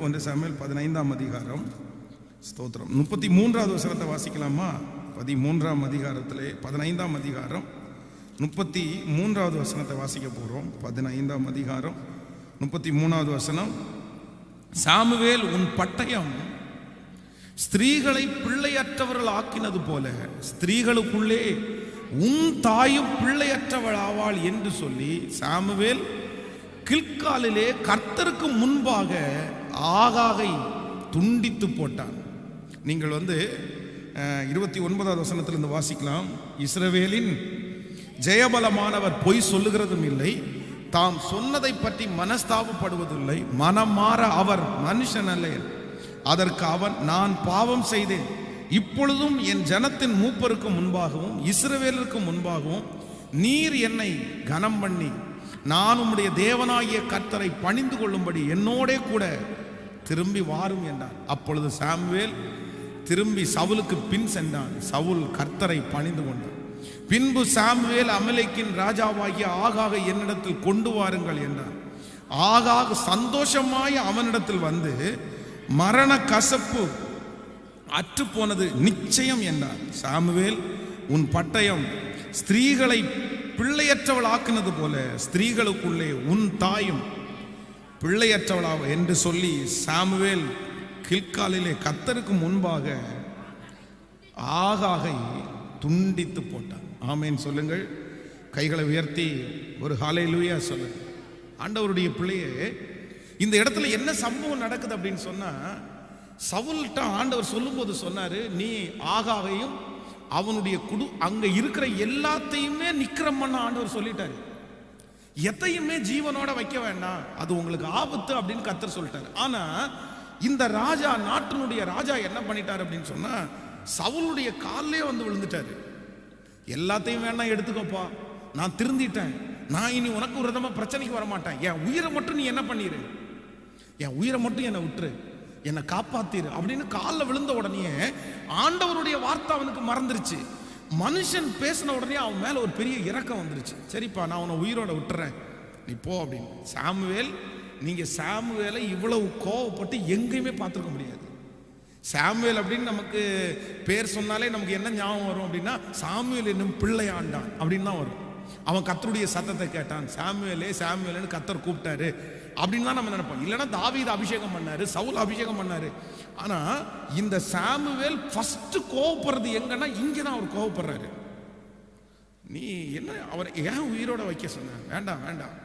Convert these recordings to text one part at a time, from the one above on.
ஒன்று சமையல் பதினைந்தாம் அதிகாரம். ஸ்தோத்திரம். முப்பத்தி மூன்றாவது வசனத்தை வாசிக்கலாமா? பதிமூன்றாம் அதிகாரத்திலே பதினைந்தாம் அதிகாரம். முப்பத்தி மூன்றாவது வசனத்தை வாசிக்க போகிறோம் பதினைந்தாம் அதிகாரம். முப்பத்தி மூணாவது வசனம். சாமுவேல் உன் பட்டயம் ஸ்திரீகளை பிள்ளையற்றவர்கள் ஆக்கினது போல ஸ்திரீகளுக்குள்ளே உன் தாயும் பிள்ளையற்றவள் ஆவாள் என்று சொல்லி சாமுவேல் கில்காலிலே கர்த்தருக்கு முன்பாக ஆகாகை துண்டித்து போட்டான். நீங்கள் வந்து இருபத்தி ஒன்பதாவது வசனத்திலிருந்து வாசிக்கலாம். இஸ்ரவேலின் ஜெயபலமானவர் பொய் சொல்லுகிறதும் இல்லை. தாம் சொன்னதை பற்றி மனஸ்தாபப்படுவதில்லை. மனம் மாற அவர் மனுஷன் அல்ல. அதற்கு அவன் நான் பாவம் செய்தேன். இப்பொழுதும் என் ஜனத்தின் மூப்பருக்கு முன்பாகவும் இஸ்ரவேலருக்கு முன்பாகவும் நீர் என்னை கனம் பண்ணி நான் உம்முடைய தேவனாகிய கர்த்தரை பணிந்து கொள்ளும்படி என்னோடே கூட திரும்பி வாரும் என்றார் அப்பொழுது சாமுவேல் திரும்பி சவுலுக்கு பின் சென்றான். சவுல் கர்த்தரை பணிந்து கொண்டான். பின்பு சாமுவேல் அமலைக்கின் ராஜாவாகிய ஆகாக என்னிடத்தில் கொண்டு வாருங்கள் என்றார் ஆகாக சந்தோஷமாய் அவனிடத்தில் வந்து மரண கசப்பு அற்று போனது நிச்சயம் என்றார் சாமுவேல் உன் பட்டயம் ஸ்திரீகளை பிள்ளையற்றவள் ஆக்குனது போல ஸ்திரீகளுக்குள்ளே உன் தாயும் பிள்ளையற்றவளாக என்று சொல்லி சாமுவேல் கில்காலிலே கத்தருக்கு முன்பாக ஆகாகை துண்டித்து போட்டான். ஆமேன் சொல்லுங்கள். கைகளை உயர்த்தி ஒரு ஹாலை லூயா சொல்லுங்கள். ஆண்டவருடைய பிள்ளையே இந்த இடத்துல என்ன சம்பவம் நடக்குது அப்படின்னு சொன்னால் சவுல்கிட்ட ஆண்டவர் சொல்லும்போது சொன்னார் நீ ஆகாவையும் அவனுடைய குடு அங்கே இருக்கிற எல்லாத்தையுமே நிக்கிரம் பண்ண ஆண்டவர் சொல்லிட்டாரு. எத்தையுமே ஜீவனோட வைக்க வேண்டாம். அது உங்களுக்கு ஆபத்து அப்படின்னு கத்தர் சொல்லிட்டாரு. ஆனா இந்த ராஜா நாட்டினுடைய ராஜா என்ன பண்ணிட்டாரு அப்படின்னு சொன்னா சவுளுடைய காலிலே வந்து விழுந்துட்டாரு. எல்லாத்தையும் வேணா எடுத்துக்கோப்பா. நான் திருந்திட்டேன். நான் இனி உனக்கு ஒரு பிரச்சனைக்கு வர மாட்டேன் என் உயிரை மட்டும் நீ என்ன பண்ணிரு? என் உயிரை மட்டும் என்னை விட்டுரு. என்னை காப்பாத்திரு அப்படின்னு காலில் விழுந்த உடனே ஆண்டவருடைய வார்த்தை அவனுக்கு மறந்துருச்சு. மனுஷன் பேசின உடனே அவன் மேலே ஒரு பெரிய இறக்கம் வந்துருச்சு. சரிப்பா நான் உன்னை உயிரோட விட்டுறேன். நீ போ அப்படின்னு. சாமுவேல் நீங்கள் சாமுவேலை இவ்வளவு கோவப்பட்டு எங்கேயுமே பார்த்துருக்க முடியாது. சாமுவேல் அப்படின்னு நமக்கு பேர் சொன்னாலே நமக்கு என்ன ஞாபகம் வரும் அப்படின்னா சாமுவேல் என்னும் பிள்ளையாண்டான் அப்படின்னு தான் வரும். அவன் கத்தருடைய சத்தத்தை கேட்டான். சாமுவேலே சாமுவேல்னு கத்தர் கூப்பிட்டாரு. அப்படின்னு தான் நம்ம நினைப்போம். இல்லைன்னா தாவீது அபிஷேகம் பண்ணாரு சவுல் அபிஷேகம் பண்ணாரு. ஆனால் இந்த சாமுவேல் ஃபஸ்ட்டு கோவப்படுறது எங்கன்னா இங்கே தான் அவர் கோவப்படுறாரு. நீ என்ன அவர் ஏன் உயிரோட வைக்க சொன்ன? வேண்டாம் வேண்டாம்.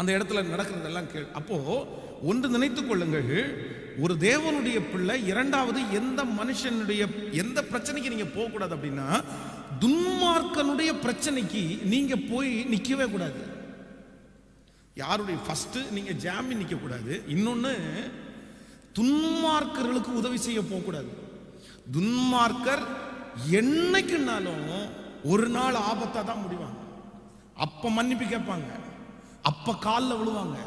அந்த இடத்துல நடக்கிறதெல்லாம் கேள். அப்போ ஒன்று நினைத்து கொள்ளுங்கள். ஒரு தேவனுடைய பிள்ளை இரண்டாவது எந்த மனுஷனுடைய எந்த பிரச்சனைக்கு நீங்க போகக்கூடாது அப்படின்னா துன்மார்க்கனுடைய பிரச்சனைக்கு நீங்க போய் நிற்கவே கூடாது. யாருடைய ஃபஸ்ட்டு நீங்கள் ஜாமீன் நிற்கக்கூடாது இன்னொன்று துன்மார்க்கர்களுக்கு உதவி செய்ய போகக்கூடாது துன்மார்க்கர் என்னைக்குனாலும் ஒரு நாள் ஆபத்தாக தான் முடிவாங்க. அப்போ மன்னிப்பு கேட்பாங்க. அப்போ காலில் விழுவாங்க.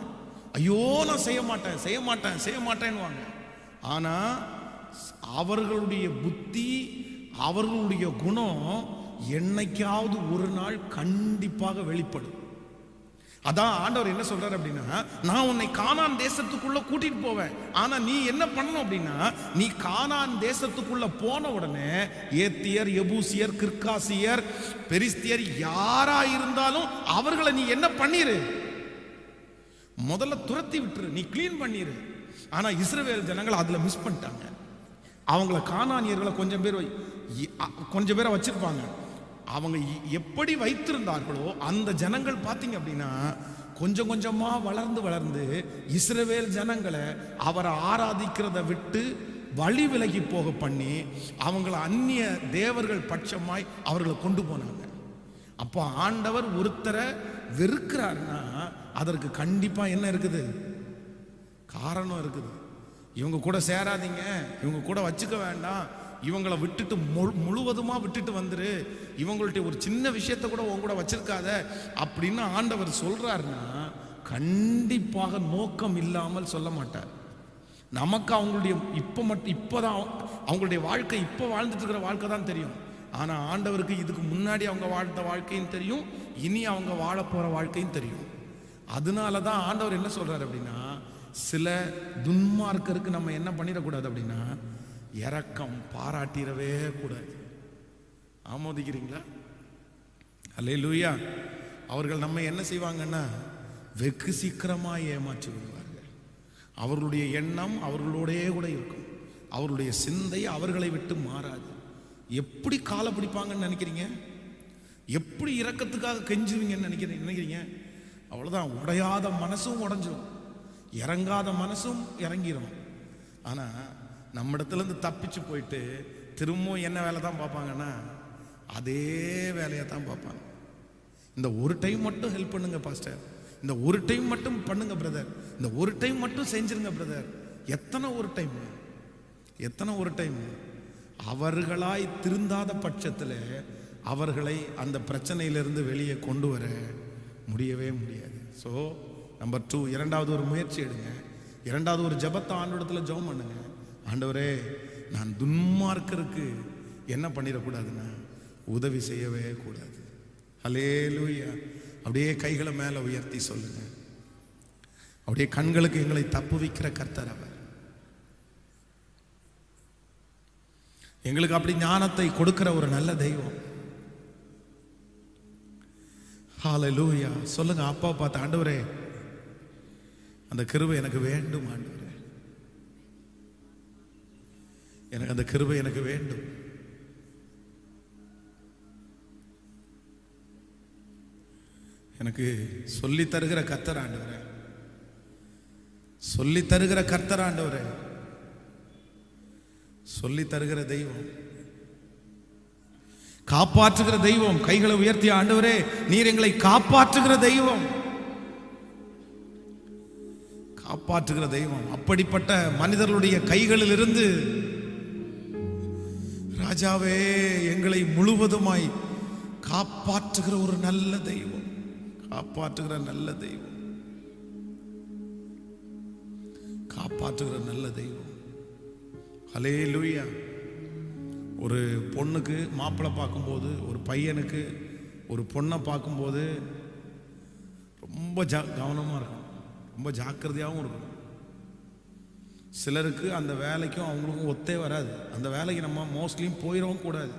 ஐயோ நான் செய்ய மாட்டேன் செய்ய மாட்டேன் செய்ய மாட்டேன்னுவாங்க. ஆனால் அவர்களுடைய புத்தி அவர்களுடைய குணம் என்னைக்காவது ஒரு நாள் கண்டிப்பாக வெளிப்படும். அதான் ஆண்டவர் என்ன சொல்றாரு அப்படின்னா நான் உன்னை கானான் தேசத்துக்குள்ள கூட்டிட்டு போவேன். ஆனா நீ என்ன பண்ணணும் அப்படின்னா நீ கானான் தேசத்துக்குள்ள போன உடனே ஏத்தியர் எபூசியர் கிர்காசியர் பெரிஸ்தியர் யாரா இருந்தாலும் அவர்களை நீ என்ன பண்ணிரு? முதல்ல துரத்தி விட்டுரு நீ கிளீன் பண்ணிரு. ஆனா இஸ்ரேல் ஜனங்கள் அதுல மிஸ் பண்ணிட்டாங்க. அவங்கள கானானியர்களை கொஞ்சம் பேர் வை- கொஞ்சம் பேரை வச்சிருப்பாங்க. அவங்க எப்படி வைத்திருந்தார்களோ அந்த ஜனங்கள் பார்த்தீங்க அப்படின்னா கொஞ்சம் கொஞ்சமா வளர்ந்து வளர்ந்து இஸ்ரவேல் ஜனங்களை அவரை ஆராதிக்கிறத விட்டு வழி விலகி போக பண்ணி அவங்கள அந்நிய தேவர்கள் பட்சமாய் அவர்களை கொண்டு போனாங்க. அப்போ ஆண்டவர் ஒருத்தரை வெறுக்கிறாருன்னா அதற்கு கண்டிப்பாக என்ன இருக்குது? காரணம் இருக்குது. இவங்க கூட சேராதீங்க. இவங்க கூட வச்சுக்க வேண்டாம். இவங்களை விட்டுட்டு முழு முழுவதுமா விட்டுட்டு வந்துரு. இவங்கள்ட்ட ஒரு சின்ன விஷயத்த கூட உன் கூட வச்சிருக்காத. அப்படின்னு ஆண்டவர் சொல்றாருன்னா கண்டிப்பாக நோக்கம் இல்லாமல் சொல்ல மாட்டார். நமக்கு அவங்களுடைய இப்போ மட்டும் இப்போதான் அவங்களுடைய வாழ்க்கை இப்போ வாழ்ந்துட்டு இருக்கிற வாழ்க்கை தான் தெரியும். ஆனால் ஆண்டவருக்கு இதுக்கு முன்னாடி அவங்க வாழ்ந்த வாழ்க்கையும் தெரியும். இனி அவங்க வாழ போகிற வாழ்க்கையும் தெரியும். அதனால தான் ஆண்டவர் என்ன சொல்றாரு அப்படின்னா சில துன்மார்க்கருக்கு நம்ம என்ன பண்ணிடக்கூடாது அப்படின்னா இறக்கம் பாராட்டிடவே கூடாது. ஆமோதிக்கிறீங்களா? அல்லேலூயா. அவர்கள் நம்ம என்ன செய்வாங்கன்னா வெகு சீக்கிரமாக ஏமாற்றி விடுவார்கள். அவர்களுடைய எண்ணம் அவர்களோடே கூட இருக்கும். அவர்களுடைய சிந்தை அவர்களை விட்டு மாறாது. எப்படி காலை பிடிப்பாங்கன்னு நினைக்கிறீங்க? எப்படி இறக்கத்துக்காக கெஞ்சுவீங்கன்னு நினைக்கிறீங்க நினைக்கிறீங்க? அவ்வளோதான் உடையாத மனசும் உடஞ்சிடும் இறங்காத மனசும் இறங்கிடும் ஆனால் நம்மிடத்துலேருந்து தப்பிச்சு போயிட்டு திரும்பவும் என்ன வேலை தான் பார்ப்பாங்கன்னா அதே வேலையை தான் பார்ப்பாங்க. இந்த ஒரு டைம் மட்டும் ஹெல்ப் பண்ணுங்க பாஸ்டர் இந்த ஒரு டைம் மட்டும் பண்ணுங்க பிரதர் இந்த ஒரு டைம் மட்டும் செஞ்சிருங்க பிரதர் எத்தனை ஒரு டைம் எத்தனை ஒரு டைம் அவர்களாய் திருந்தாத பட்சத்தில் அவர்களை அந்த பிரச்சனையிலிருந்து வெளியே கொண்டு வர முடியவே முடியாது. ஸோ நம்பர் டூ இரண்டாவது ஒரு முயற்சி எடுங்க. இரண்டாவது ஒரு ஜபத்தை ஆண்டோடத்தில் ஜெபம் பண்ணுங்க. ஆண்டவரே நான் துன்மார்க்கருக்கு என்ன பண்ணிடக்கூடாதுன்னா உதவி செய்யவே கூடாது. ஹலேலூயா அப்படியே கைகளை மேலே உயர்த்தி சொல்லுங்க. அப்படியே கண்களுக்கு எங்களை தப்புவிக்கிற கர்த்தர் அவர். எங்களுக்கு அப்படி ஞானத்தை கொடுக்கிற ஒரு நல்ல தெய்வம். ஹalleluya. சொல்லுங்க அப்பா பார்த்த ஆண்டவரே அந்த கிருவை எனக்கு வேண்டும் ஆண்டு எனக்கு அந்த கிருபை எனக்கு வேண்டும். எனக்கு சொல்லி தருகிற கத்தர் ஆண்டவரே. சொல்லி தருகிற கர்த்தர் ஆண்டவரே. சொல்லி தருகிற தெய்வம். காப்பாற்றுகிற தெய்வம். கைகளை உயர்த்திய ஆண்டவரே நீர் எங்களை காப்பாற்றுகிற தெய்வம். காப்பாற்றுகிற தெய்வம். அப்படிப்பட்ட மனிதர்களுடைய கைகளில் இருந்து ராஜாவே எங்களை முழுவதுமாய் காப்பாற்றுகிற ஒரு நல்ல தெய்வம். காப்பாற்றுகிற நல்ல தெய்வம். காப்பாற்றுகிற நல்ல தெய்வம். ஹலே லூயா ஒரு பொண்ணுக்கு மாப்பிள்ளை பார்க்கும்போது ஒரு பையனுக்கு ஒரு பொண்ணை பார்க்கும்போது ரொம்ப ஜா கவனமாக இருக்கும் ரொம்ப ஜாக்கிரதையாகவும் இருக்கும் சிலருக்கு அந்த வேலைக்கும் அவங்களுக்கும் ஒத்தே வராது. அந்த வேலைக்கு நம்ம மோஸ்ட்லியும் போயிடவும் கூடாது.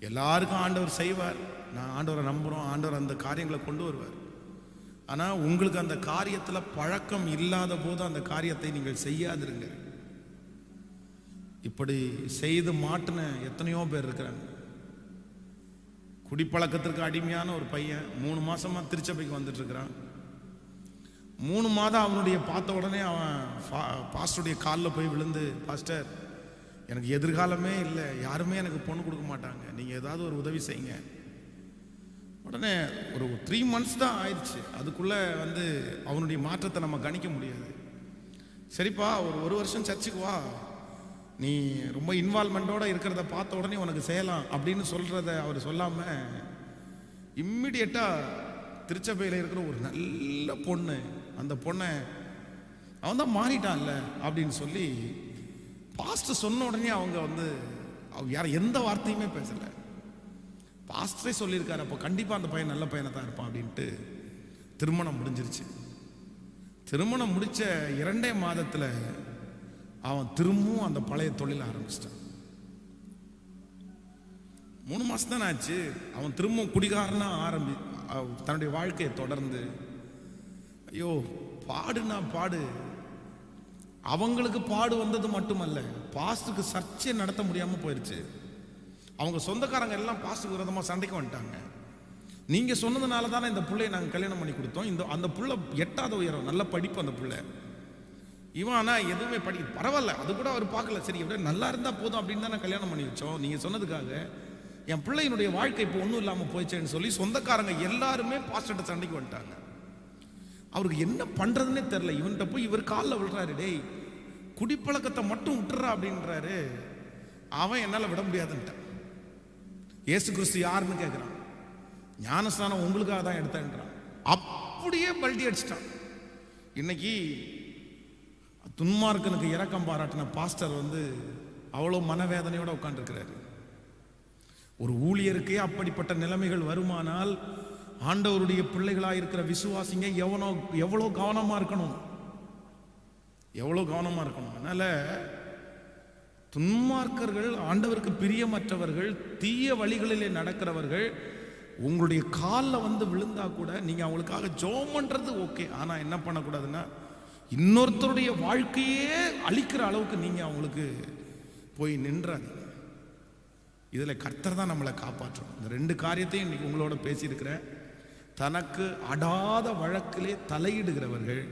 எல்லாருக்கும் ஆண்டவர் செய்வார். நான் ஆண்டவரை நம்புகிறோம் ஆண்டவர் அந்த காரியங்களை கொண்டு வருவார். ஆனால் உங்களுக்கு அந்த காரியத்தில் பழக்கம் இல்லாத போது அந்த காரியத்தை நீங்கள் செய்யாதிருங்க. இப்படி செய்து மாட்டின எத்தனையோ பேர் இருக்கிறாங்க. குடிப்பழக்கத்திற்கு அடிமையான ஒரு பையன் மூணு மாசமா திருச்சபைக்கு வந்துட்டு இருக்கிறான். மூணு மாதம் அவனுடைய பார்த்த உடனே அவன் ஃபா- பாஸ்டருடைய காலில் போய் விழுந்து பாஸ்டர் எனக்கு எதிர்காலமே இல்லை. யாருமே எனக்கு பொண்ணு கொடுக்க மாட்டாங்க. நீங்கள் ஏதாவது ஒரு உதவி செய்யுங்க. உடனே ஒரு த்ரீ மந்த்ஸ் தான் ஆயிடுச்சு. அதுக்குள்ளே வந்து அவனுடைய மாற்றத்தை நம்ம கணிக்க முடியாது. சரிப்பா ஒரு ஒரு வருஷம் சர்ச்சுக்கு வா. நீ ரொம்ப இன்வால்மெண்ட்டோடு இருக்கிறத பார்த்த உடனே உனக்கு செய்யலாம் அப்படின்னு சொல்கிறத அவர் சொல்லாமல் இம்மிடியட்டாக திருச்சபையில் இருக்கிற ஒரு நல்ல பொண்ணு. அந்த பொண்ணை அவன் தான் மாறிட்டான்ல அப்படின்னு சொல்லி பாஸ்டர் சொன்ன உடனே அவங்க வந்து அவங்க யார் எந்த வார்த்தையுமே பேசலை. பாஸ்டரே சொல்லியிருக்காரு அப்போ கண்டிப்பாக அந்த பையன் நல்ல பையனை தான் இருப்பான் அப்படின்ட்டு திருமணம் முடிஞ்சிருச்சு. திருமணம் முடித்த இரண்டே மாதத்தில் அவன் திரும்பவும் அந்த பழைய தொழில் ஆரம்பிச்சிட்டான். மூணு மாதம் தானே ஆச்சு அவன் திரும்பவும் குடிகாரனாக ஆரம்பி தன்னுடைய வாழ்க்கையை தொடர்ந்து ஐயோ பாடுனா பாடு. அவங்களுக்கு பாடு வந்தது மட்டுமல்ல பாஸ்டுக்கு சர்ச்சை நடத்த முடியாமல் போயிடுச்சு அவங்க சொந்தக்காரங்க எல்லாம் பாஸ்டுக்கு விரோதமாக சண்டைக்கு வந்துட்டாங்க. நீங்கள் சொன்னதுனால தானே இந்த பிள்ளையை நாங்கள் கல்யாணம் பண்ணி கொடுத்தோம். இந்த அந்த பிள்ளை எட்டாவது உயரம் நல்ல படிப்பு அந்த பிள்ளை. இவன் ஆனால் எதுவுமே படி பரவாயில்ல அது கூட அவர் பார்க்கல. சரி எப்படியா நல்லா இருந்தால் போதும் அப்படின்னு தான் கல்யாணம் பண்ணி வச்சோம். நீங்கள் சொன்னதுக்காக என் பிள்ளையினுடைய வாழ்க்கை இப்போ ஒன்றும் இல்லாமல் போயிடுச்சேன்னு சொல்லி சொந்தக்காரங்க எல்லாருமே பாஸ்டர்ட்ட சண்டைக்கு வந்துட்டாங்க. அவருக்கு என்ன பண்ணுறதுன்னே தெரில இவன்கிட்ட போய் இவர் காலில் விழுறாரு டேய் குடிப்பழக்கத்தை மட்டும் விட்டுறா அப்படின்றாரு. அவன் என்னால் விட முடியாதுன்ட்டான். இயேசு கிறிஸ்து யாருன்னு கேட்குறான் ஞானஸ்தானம் உங்களுக்காக தான் எடுத்தேன்றான். அப்படியே பல்டி அடிச்சிட்டான். இன்னைக்கு துன்மார்க்கனுக்கு இறக்கம் பாராட்டின பாஸ்டர் வந்து அவ்வளோ மனவேதனையோட உட்காந்துருக்கிறாரு ஒரு ஊழியருக்கே அப்படிப்பட்ட நிலைமைகள் வருமானால் ஆண்டவருடைய பிள்ளைகளாக இருக்கிற விசுவாசிங்க எவனோ எவ்வளோ கவனமாக இருக்கணும்? எவ்வளோ கவனமாக இருக்கணும்? அதனால் துன்மார்க்கர்கள் ஆண்டவருக்கு பிரியமற்றவர்கள் தீய வழிகளிலே நடக்கிறவர்கள் உங்களுடைய காலில் வந்து விழுந்தா கூட நீங்கள் அவங்களுக்காக ஜோம் பண்ணுறது ஓகே. ஆனால் என்ன பண்ணக்கூடாதுன்னா இன்னொருத்தருடைய வாழ்க்கையே அழிக்கிற அளவுக்கு நீங்கள் அவங்களுக்கு போய் நின்றாங்க இதில் கர்த்தர் தான் நம்மளை காப்பாற்றும். இந்த ரெண்டு காரியத்தையும் இன்னைக்கு உங்களோட பேசியிருக்கிறேன். தனக்கு அடாத வழக்கிலே தலையிடுகிறவர்கள்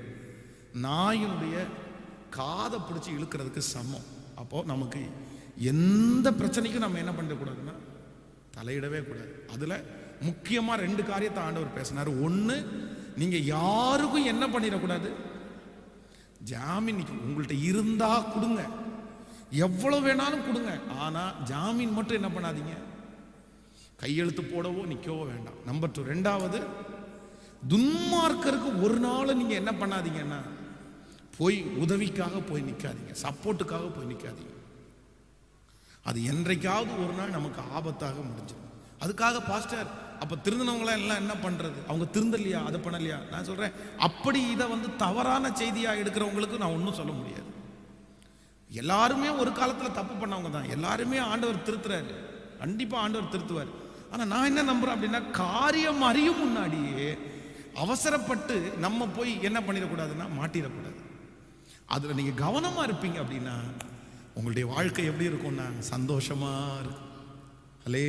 நாயினுடைய காதை பிடிச்சி இழுக்கிறதுக்கு சமம். அப்போது நமக்கு எந்த பிரச்சனைக்கும் நம்ம என்ன பண்ணக்கூடாதுன்னா தலையிடவே கூடாது. அதில் முக்கியமாக ரெண்டு காரியத்தை ஆண்டவர் பேசினார். ஒன்று நீங்கள் யாருக்கும் என்ன பண்ணிடக்கூடாது? ஜாமீன் உங்கள்கிட்ட இருந்தால் கொடுங்க. எவ்வளவு வேணாலும் கொடுங்க. ஆனா ஜாமீன் மட்டும் என்ன பண்ணாதீங்க. கையெழுத்து போடவோ நிக்கவோ வேண்டாம். நம்பர் டூ ரெண்டாவது துன்மார்க்கருக்கு ஒரு நாள் நீங்க என்ன பண்ணாதீங்கன்னா போய் உதவிக்காக போய் நிற்காதீங்க சப்போர்ட்டுக்காக போய் நிற்காதீங்க அது என்றைக்காவது ஒரு நாள் நமக்கு ஆபத்தாக முடிஞ்சிடும். அதுக்காக பாஸ்டர் அப்போ திருந்தினவங்களாம் எல்லாம் என்ன பண்ணுறது அவங்க திருந்தலையா? அதை பண்ணலையா? நான் சொல்கிறேன் அப்படி இதை வந்து தவறான செய்தியாக எடுக்கிறவங்களுக்கு நான் ஒன்றும் சொல்ல முடியாது. எல்லாருமே ஒரு காலத்தில் தப்பு பண்ணவங்க தான். எல்லாருமே ஆண்டவர் திருத்துறாரு. கண்டிப்பாக ஆண்டவர் திருத்துவார். ஆனால் நான் என்ன நம்புறேன் அப்படின்னா காரியம் அறியும் முன்னாடியே அவசரப்பட்டு நம்ம போய் என்ன பண்ணிடக்கூடாதுன்னா மாட்டிடக்கூடாது. அதில் நீங்கள் கவனமாக இருப்பீங்க அப்படின்னா உங்களுடைய வாழ்க்கை எப்படி இருக்கும்னா சந்தோஷமாக இருக்கும். அலே